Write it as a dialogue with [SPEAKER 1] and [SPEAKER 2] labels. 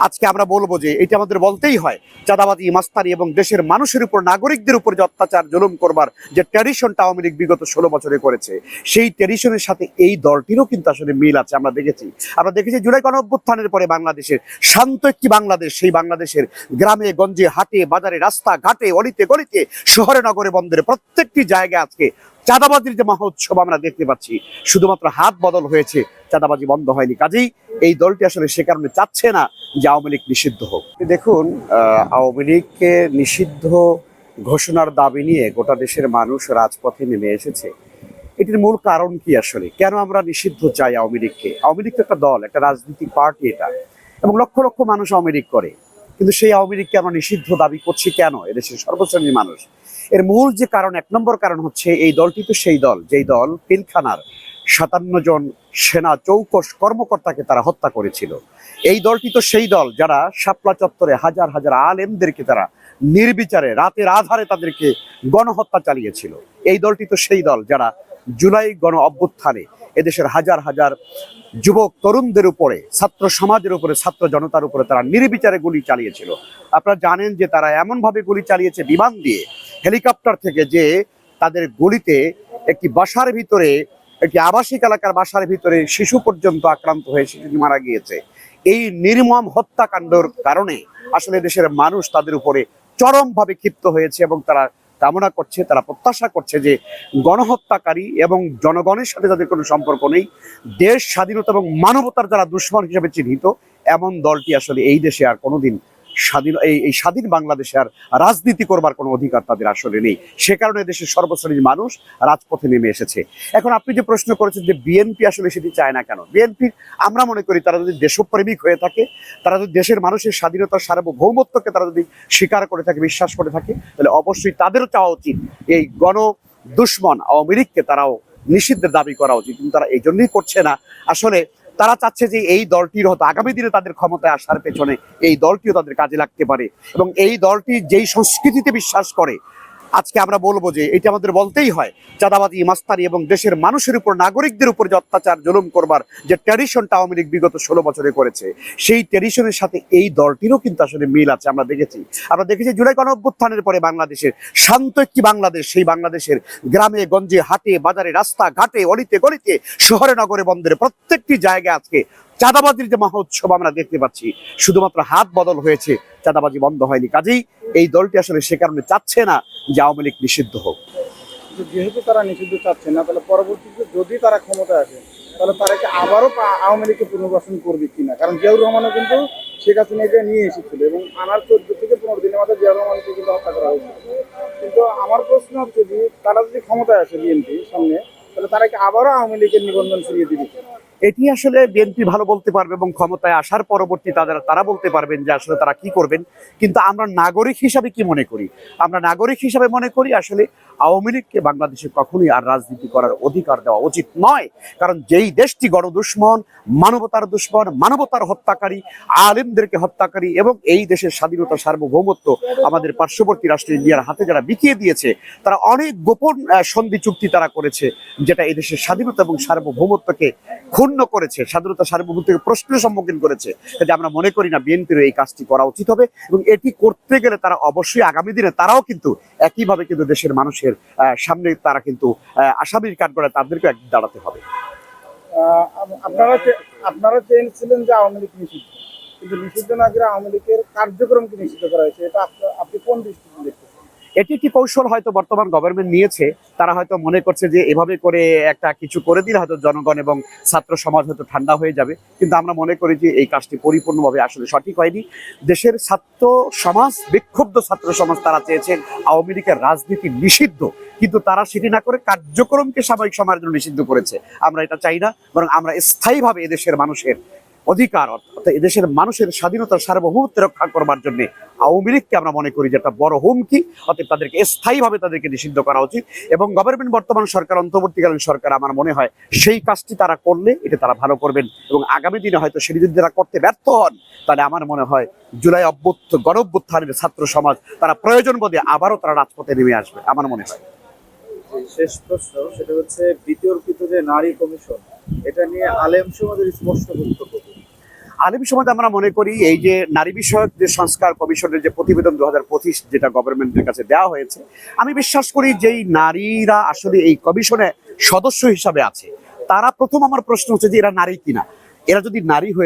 [SPEAKER 1] আজকে আমরা বলব যে এটা আমাদের বলতেই হয়, চাঁদাবাজি, মাস্তানি এবং দেশের মানুষের উপর, নাগরিকদের উপর যে অত্যাচার, জুলুম করবার যে ট্র্যাডিশনটা আওয়ামী লীগ বিগত ষোলো বছরে করেছে, সেই ট্র্যাডিশনের সাথে এই দলটিরও কিন্তু আসলে মিল আছে, আমরা দেখেছি। আমরা দেখেছি জুলাই গণ অভ্যুত্থানের পরে বাংলাদেশের শান্ত একটি বাংলাদেশ, সেই বাংলাদেশের গ্রামে, গঞ্জে, হাটে, বাজারে রাস্তা ঘাটে অলিতে গলিতে, শহরে, নগরে, বন্দরে প্রত্যেকটি জায়গায় আজকে চাঁদাবাজির যে মহোৎসব আমরা দেখতে পাচ্ছি, শুধুমাত্র হাত বদল হয়েছে, চাঁদাবাজি বন্ধ হয়নি। কাজেই এই দলটি আসলে সে কারণে চাচ্ছে না যে আওয়ামী লীগ নিষিদ্ধ হোক। দেখুন আওয়ামী লীগকে নিষিদ্ধ ঘোষণার দাবি নিয়ে গোটা দেশের মানুষ রাজপথে নেমে এসেছে। এটির মূল কারণ কি আসলে? কেন আমরা নিষিদ্ধ চাই আওয়ামী লীগকে? আওয়ামী লীগ তো একটা দল, একটা রাজনৈতিক পার্টি এটা। এবং লক্ষ লক্ষ মানুষ আওয়ামী লীগ করে। কিন্তু সেই আওয়ামী লীগকে আমরা নিষিদ্ধ দাবি করছি কেন? এদেশের সর্বশ্রেণীর মানুষ। এর মূল যে কারণ, এক নম্বর কারণ হচ্ছে এই দলটি তো সেই দল, যেই দল পিলখানার সাতান্ন জন সেনা চৌকস কর্মকর্তাকে তারা হত্যা করেছিল। এই দলটি তো সেই দল যারা শাপলা চত্বরে হাজার হাজার আলেমদেরকে তারা নির্বিচারে, রাতের আধারে তাদেরকে গণহত্যা চালিয়েছিল। এই দলটি তো সেই দল যারা জুলাই গণ অভ্যুত্থানে এদেশের হাজার হাজার যুবক তরুণদের উপরে, ছাত্র সমাজের উপরে, ছাত্র জনতার উপরে তারা নির্বিচারে গুলি চালিয়েছিল। আপনারা জানেন যে তারা এমনভাবে গুলি চালিয়েছে বিমান দিয়ে, হেলিকপ্টার থেকে যে তাদের গুলিতে একটি বাসার ভিতরে, একটি আবাসিক এলাকার বাসার ভিতরে শিশু পর্যন্ত আক্রান্ত হয়ে শিশুটি মারা গিয়েছে। এই নির্মম হত্যাকাণ্ডর কারণে আসলে দেশের মানুষ তাদের উপরে চরমভাবে ক্ষিপ্ত হয়েছে এবং তারা কামনা করছে, তারা প্রত্যাশা করছে যে গণহত্যাকারী এবং জনগণের সাথে তাদের কোনো সম্পর্ক নেই, দেশ স্বাধীনতা এবং মানবতার যারা দুশ্মন হিসেবে চিহ্নিত, এমন দলটি আসলে এই দেশে আর কোনোদিন স্বাধীন, এই এই স্বাধীন বাংলাদেশে আর রাজনীতি করবার কোনো অধিকার তাদের আসলে নেই। সে কারণে দেশের সর্বশ্রেণীর মানুষ রাজপথে নেমে এসেছে। এখন আপনি যে প্রশ্ন করেছেন যে বিএনপি আসলে সেটি চায় না কেন? বিএনপি, আমরা মনে করি তারা যদি দেশপ্রেমিক হয়ে থাকে, তারা যদি দেশের মানুষের স্বাধীনতার সার্বভৌমত্বকে তারা যদি স্বীকার করে থাকে, বিশ্বাস করে থাকে, তাহলে অবশ্যই তাদেরও চাওয়া উচিত এই গণ দুশ্মন আওয়ামী লীগকে তারাও নিষিদ্ধের দাবি করা উচিত। কিন্তু তারা এই জন্যই করছে না। আসলে তারা চাচ্ছে যে এই দলটির হয়তো আগামী দিনে তাদের ক্ষমতায় আসার পেছনে এই দলটিও তাদের কাজে লাগতে পারে। এবং এই দলটি যেই সংস্কৃতিতে বিশ্বাস করে আজকে আমরা বলব যে এটা আমাদের বলতেই হয়, চাঁদাবাজি, মাস্তানি এবং দেশের মানুষের উপর, নাগরিকদের উপর যে অত্যাচার, জুলুম করবার যে ট্র্যাডিশনটা আওয়ামী লীগ বিগত ষোলো বছরে করেছে, সেই ট্র্যাডিশনের সাথে এই দলটিরও কিন্তু আসলে মিল আছে আমরা দেখেছি। আমরা দেখেছি জুলাই গণ অভ্যুত্থানের পরে বাংলাদেশের শান্ত একটি বাংলাদেশ, সেই বাংলাদেশের গ্রামে, গঞ্জে, হাটে, বাজারে রাস্তা ঘাটে অলিতে গলিতে, শহরে, নগরে, বন্দরে প্রত্যেকটি জায়গায় আজকে চাঁদাবাজির যে মহোৎসব আমরা দেখতে পাচ্ছি, শুধুমাত্র হাত বদল হয়েছে, চাঁদাবাজি বন্ধ হয়নি। কাজেই এই দলটি আসলে সে কারণে চাচ্ছে না যে আওয়ামী লীগ নিষিদ্ধ হোক।
[SPEAKER 2] যেহেতু তারা নিষিদ্ধ চাচ্ছে না, তাহলে পরবর্তীতে যদি তারা ক্ষমতায় আসে, তাহলে তারা কি আবারও আওয়ামী লীগকে পুনর্বাসন করবে কিনা? কারণ জিয়াউর রহমানও কিন্তু শেখ হাসিনাকে নিয়ে এসেছিল এবং আনার চোদ্দ থেকে পনেরো দিনের মধ্যে জিয়াউর রহমানকে কিন্তু হত্যা করা হয়েছিল কিন্তু আমার প্রশ্ন হচ্ছে যে, তারা যদি ক্ষমতায় আসে বিএনপি সামনে, তাহলে তারা কি আবারও আওয়ামী লীগের নিবন্ধন ফিরিয়ে দিবে?
[SPEAKER 1] এটি আসলে বিএনপি ভালো বলতে পারবে এবং ক্ষমতায় আসার পরবর্তী তাদের, তারা বলতে পারবেন যে আসলে তারা কি করবেন। কিন্তু আমরা নাগরিক হিসাবে কি মনে করি? আমরা নাগরিক হিসাবে মনে করি আসলে আওয়ামী লীগকে বাংলাদেশে কখনোই আর রাজনীতি করার অধিকার দেওয়া উচিত নয়। কারণ যেই দেশটি গণদুশ্মন, মানবতার দুশ্মন, মানবতার হত্যাকারী, আলেমদেরকে হত্যাকারী এবং এই দেশের স্বাধীনতা সার্বভৌমত্ব আমাদের পার্শ্ববর্তী রাষ্ট্র ইন্ডিয়ার হাতে যারা বিকিয়ে দিয়েছে, তারা অনেক গোপন সন্ধি চুক্তি তারা করেছে যেটা এই দেশের স্বাধীনতা এবং সার্বভৌমত্বকে ক্ষুণ্ণ করেছে স্বাধীনতা সার্বভৌমত্বকে প্রশ্নের সম্মুখীন করেছে কাজে আমরা মনে করি না বিএনপির এই কাজটি করা উচিত হবে এবং এটি করতে গেলে তারা অবশ্যই আগামী দিনে তারাও কিন্তু একইভাবে কিন্তু দেশের মানুষের সামনে তারা কিন্তু আসামির কাঠ করে তাদেরকে একদিন দাঁড়াতে হবে।
[SPEAKER 2] চে- আপনারা চেয়েছিলেন যে নিষিদ্ধ। করে হয়েছে? এটা আপনি- কোন দৃষ্টিতে দেখতেছেন
[SPEAKER 1] এটি একটি কৌশল হয়তো বর্তমান গভর্নমেন্ট নিয়েছে। তারা হয়তো মনে করছে যে এভাবে করে একটা কিছু করে দিলে হয়তো জনগণ এবং ছাত্র সমাজ হয়তো ঠান্ডা হয়ে যাবে। কিন্তু আমরা মনে করি যে এই কাজটি পরিপূর্ণভাবে আসলে সঠিক হয়নি। দেশের ছাত্র সমাজ, বিক্ষুব্ধ ছাত্র সমাজ তারা চেয়েছেন আওয়ামী লীগের রাজনীতি নিষিদ্ধ। কিন্তু তারা সেটি না করে কার্যক্রমকে সাময়িক সময়ের জন্য নিষিদ্ধ করেছে। আমরা এটা চাই না, বরং আমরা স্থায়ীভাবে এদেশের মানুষের অধিকার, অর্থাৎ এদেশের মানুষের স্বাধীনতার সার্বভৌমত্ব রক্ষা করবার জন্য আওয়ামী লীগকে আমরা মনে করি যে একটা বড় হুমকি অর্থাৎ তাদেরকে স্থায়ীভাবে তাদেরকে নিষিদ্ধ করা উচিত এবং গভর্নমেন্ট বর্তমান সরকার, অন্তর্বর্তীকালীন সরকার আমার মনে হয় সেই কাজটি তারা করলে এটা তারা ভালো করবেন এবং আগামী দিনে হয়তো সেটি যদি তারা করতে ব্যর্থ হন, তাহলে আমার মনে হয় জুলাই অভ্যুত্থ, গণঅভ্যুত্থানের ছাত্র সমাজ তারা প্রয়োজন বোধে আবারও তারা রাজপথে নেমে আসবে, আমার মনে হয়
[SPEAKER 3] শেষ প্রশ্ন সেটা হচ্ছে, বিতর্কিত যে নারী কমিশন, এটা নিয়ে আলেম সমাজের স্পষ্ট বক্তব্য?
[SPEAKER 1] আলিম সমাজ আমরা মনে করি এই যে নারী বিষয়ক যে সংস্কার কমিশনের যে প্রতিবেদন দু হাজার পঁচিশ যেটা গভর্নমেন্টের কাছে দেওয়া হয়েছে, আমি বিশ্বাস করি যেই নারীরা আসলে এই কমিশনে সদস্য হিসাবে আছে, তারা প্রথম আমার প্রশ্ন হচ্ছে যে এরা নারী কিনা? এরা যদি নারী হয়ে